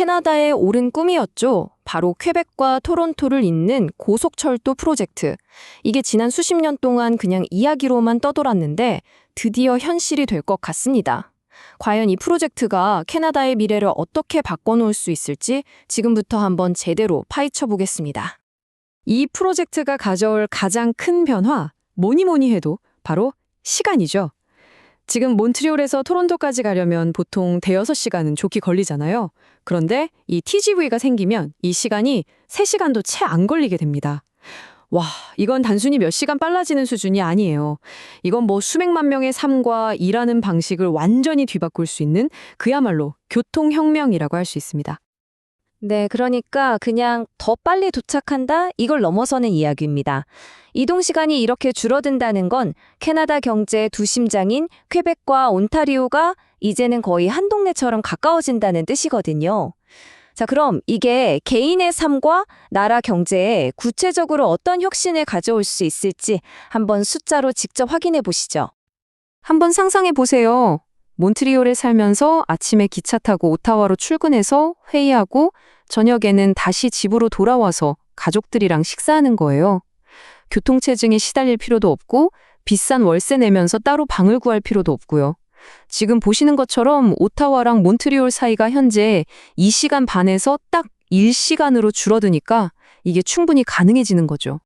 캐나다의 오랜 꿈이었죠. 바로 퀘벡과 토론토를 잇는 고속철도 프로젝트. 이게 지난 수십 년 동안 그냥 이야기로만 떠돌았는데 드디어 현실이 될 것 같습니다. 과연 이 프로젝트가 캐나다의 미래를 어떻게 바꿔놓을 수 있을지 지금부터 한번 제대로 파헤쳐 보겠습니다. 이 프로젝트가 가져올 가장 큰 변화, 뭐니 뭐니 해도 바로 시간이죠. 지금 몬트리올에서 토론토까지 가려면 보통 대여섯 시간은 좋게 걸리잖아요. 그런데 이 TGV가 생기면 이 시간이 3시간도 채 안 걸리게 됩니다. 와, 이건 단순히 몇 시간 빨라지는 수준이 아니에요. 이건 뭐 수백만 명의 삶과 일하는 방식을 완전히 뒤바꿀 수 있는 그야말로 교통혁명이라고 할 수 있습니다. 네, 그러니까 그냥 더 빨리 도착한다? 이걸 넘어서는 이야기입니다. 이동 시간이 이렇게 줄어든다는 건 캐나다 경제의 두 심장인 퀘벡과 온타리오가 이제는 거의 한 동네처럼 가까워진다는 뜻이거든요. 자, 그럼 이게 개인의 삶과 나라 경제에 구체적으로 어떤 혁신을 가져올 수 있을지 한번 숫자로 직접 확인해 보시죠. 한번 상상해 보세요. 몬트리올에 살면서 아침에 기차 타고 오타와로 출근해서 회의하고 저녁에는 다시 집으로 돌아와서 가족들이랑 식사하는 거예요. 교통체증에 시달릴 필요도 없고 비싼 월세 내면서 따로 방을 구할 필요도 없고요. 지금 보시는 것처럼 오타와랑 몬트리올 사이가 현재 2시간 반에서 딱 1시간으로 줄어드니까 이게 충분히 가능해지는 거죠.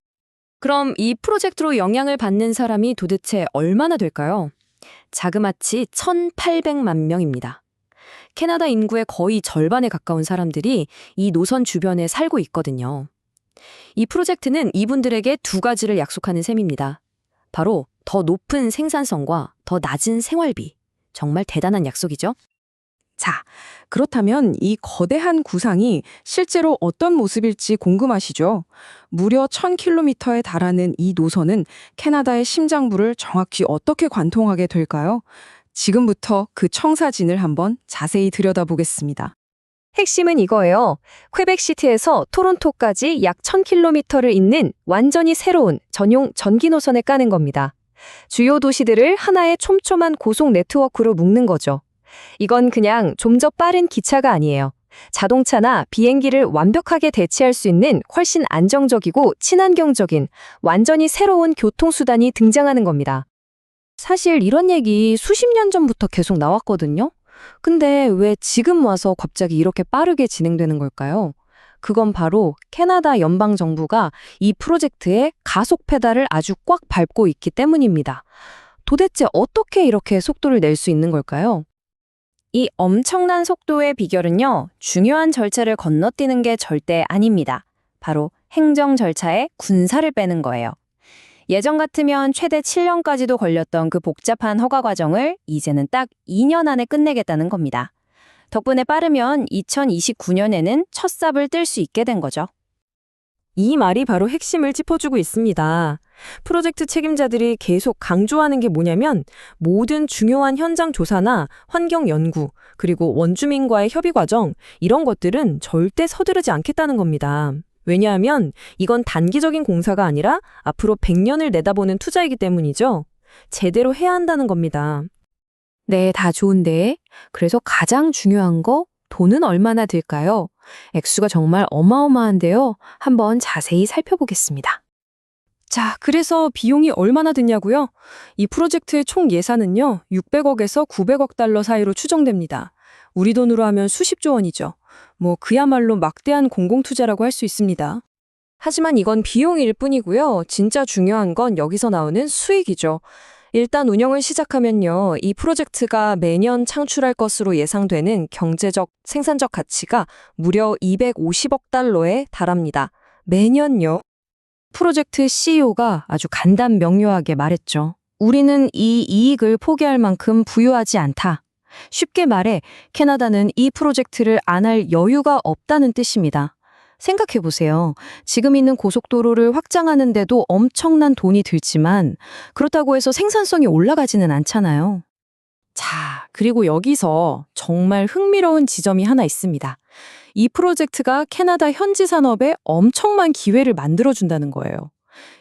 그럼 이 프로젝트로 영향을 받는 사람이 도대체 얼마나 될까요? 자그마치 1,800만 명입니다. 캐나다 인구의 거의 절반에 가까운 사람들이 이 노선 주변에 살고 있거든요. 이 프로젝트는 이분들에게 두 가지를 약속하는 셈입니다. 바로 더 높은 생산성과 더 낮은 생활비. 정말 대단한 약속이죠? 자, 그렇다면 이 거대한 구상이 실제로 어떤 모습일지 궁금하시죠? 무려 1000km에 달하는 이 노선은 캐나다의 심장부를 정확히 어떻게 관통하게 될까요? 지금부터 그 청사진을 한번 자세히 들여다보겠습니다. 핵심은 이거예요. 퀘벡시티에서 토론토까지 약 1000km를 잇는 완전히 새로운 전용 전기 노선을 까는 겁니다. 주요 도시들을 하나의 촘촘한 고속 네트워크로 묶는 거죠. 이건 그냥 좀 더 빠른 기차가 아니에요. 자동차나 비행기를 완벽하게 대체할 수 있는 훨씬 안정적이고 친환경적인 완전히 새로운 교통수단이 등장하는 겁니다. 사실 이런 얘기 수십 년 전부터 계속 나왔거든요. 근데 왜 지금 와서 갑자기 이렇게 빠르게 진행되는 걸까요? 그건 바로 캐나다 연방 정부가 이 프로젝트의 가속 페달을 아주 꽉 밟고 있기 때문입니다. 도대체 어떻게 이렇게 속도를 낼 수 있는 걸까요? 이 엄청난 속도의 비결은요, 중요한 절차를 건너뛰는 게 절대 아닙니다. 바로 행정 절차에 군사를 빼는 거예요. 예전 같으면 최대 7년까지도 걸렸던 그 복잡한 허가 과정을 이제는 딱 2년 안에 끝내겠다는 겁니다. 덕분에 빠르면 2029년에는 첫 삽을 뜰 수 있게 된 거죠. 이 말이 바로 핵심을 짚어주고 있습니다. 프로젝트 책임자들이 계속 강조하는 게 뭐냐면 모든 중요한 현장 조사나 환경 연구, 그리고 원주민과의 협의 과정, 이런 것들은 절대 서두르지 않겠다는 겁니다. 왜냐하면 이건 단기적인 공사가 아니라 앞으로 100년을 내다보는 투자이기 때문이죠. 제대로 해야 한다는 겁니다. 네, 다 좋은데. 그래서 가장 중요한 거 돈은 얼마나 들까요? 액수가 정말 어마어마한데요. 한번 자세히 살펴보겠습니다. 자, 그래서 비용이 얼마나 드냐고요? 이 프로젝트의 총 예산은요, 600억에서 900억 달러 사이로 추정됩니다. 우리 돈으로 하면 수십조 원이죠. 뭐 그야말로 막대한 공공투자라고 할 수 있습니다. 하지만 이건 비용일 뿐이고요. 진짜 중요한 건 여기서 나오는 수익이죠. 일단 운영을 시작하면요. 이 프로젝트가 매년 창출할 것으로 예상되는 경제적, 생산적 가치가 무려 250억 달러에 달합니다. 매년요. 프로젝트 CEO가 아주 간단 명료하게 말했죠. 우리는 이 이익을 포기할 만큼 부유하지 않다. 쉽게 말해 캐나다는 이 프로젝트를 안 할 여유가 없다는 뜻입니다. 생각해 보세요. 지금 있는 고속도로를 확장하는데도 엄청난 돈이 들지만 그렇다고 해서 생산성이 올라가지는 않잖아요. 자, 그리고 여기서 정말 흥미로운 지점이 하나 있습니다. 이 프로젝트가 캐나다 현지 산업에 엄청난 기회를 만들어준다는 거예요.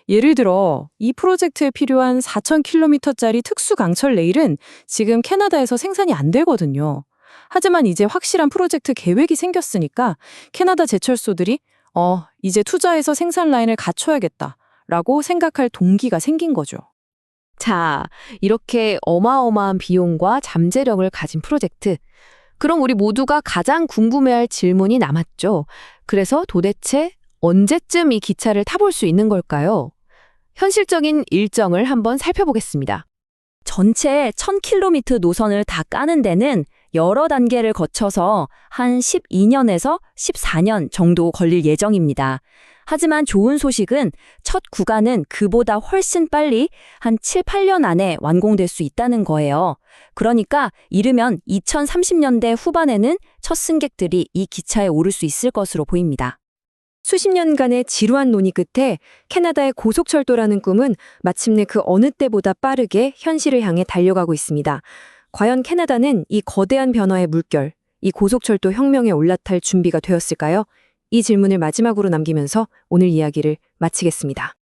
예를 들어 이 프로젝트에 필요한 4,000km짜리 특수 강철 레일은 지금 캐나다에서 생산이 안 되거든요. 하지만 이제 확실한 프로젝트 계획이 생겼으니까 캐나다 제철소들이 어, 이제 투자해서 생산 라인을 갖춰야겠다. 라고 생각할 동기가 생긴 거죠. 자, 이렇게 어마어마한 비용과 잠재력을 가진 프로젝트. 그럼 우리 모두가 가장 궁금해할 질문이 남았죠. 그래서 도대체 언제쯤 이 기차를 타볼 수 있는 걸까요? 현실적인 일정을 한번 살펴보겠습니다. 전체 1000km 노선을 다 까는 데는 여러 단계를 거쳐서 한 12년에서 14년 정도 걸릴 예정입니다. 하지만 좋은 소식은 첫 구간은 그보다 훨씬 빨리 한 7, 8년 안에 완공될 수 있다는 거예요. 그러니까 이르면 2030년대 후반에는 첫 승객들이 이 기차에 오를 수 있을 것으로 보입니다. 수십 년간의 지루한 논의 끝에 캐나다의 고속철도라는 꿈은 마침내 그 어느 때보다 빠르게 현실을 향해 달려가고 있습니다. 과연 캐나다는 이 거대한 변화의 물결, 이 고속철도 혁명에 올라탈 준비가 되었을까요? 이 질문을 마지막으로 남기면서 오늘 이야기를 마치겠습니다.